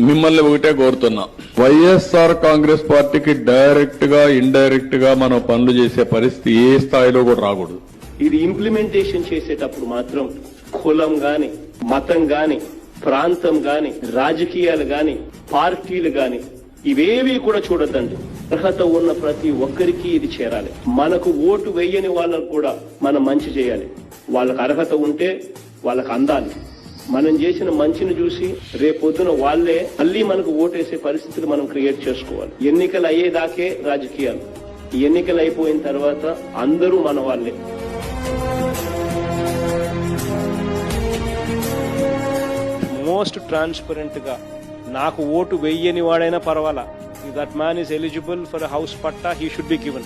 మిమ్మల్ని ఒకటే కోరుతున్నా. వైఎస్ఆర్ కాంగ్రెస్ పార్టీకి డైరెక్ట్గా ఇండైరెక్ట్గా మనం పనులు చేసే పరిస్థితి ఏ స్థాయిలో కూడా రాకూడదు. ఇది ఇంప్లిమెంటేషన్ చేసేటప్పుడు మాత్రం కులం గాని మతం గాని ప్రాంతం గాని రాజకీయాలు గాని పార్టీలు గాని ఇవేవి కూడా చూడద్దండి. అర్హత ఉన్న ప్రతి ఒక్కరికి ఇది చేరాలి. మనకు ఓటు వేయని వాళ్ళకు కూడా మనం మంచి చేయాలి. వాళ్ళకు అర్హత ఉంటే వాళ్ళకు అందాలి. మనం చేసిన మంచిని చూసి రేపొద్దున వాళ్ళే మళ్ళీ మనకు ఓటేసే పరిస్థితులు మనం క్రియేట్ చేసుకోవాలి. ఎన్నికలు అయ్యేదాకే రాజకీయాలు. ఎన్నికలు అయిపోయిన తర్వాత అందరూ మన వాళ్ళే. మోస్ట్ ట్రాన్స్పరెంట్గా నాకు ఓటు వెయ్యని వాడైనా పర్వాలా. That man is eligible for house patta he should be given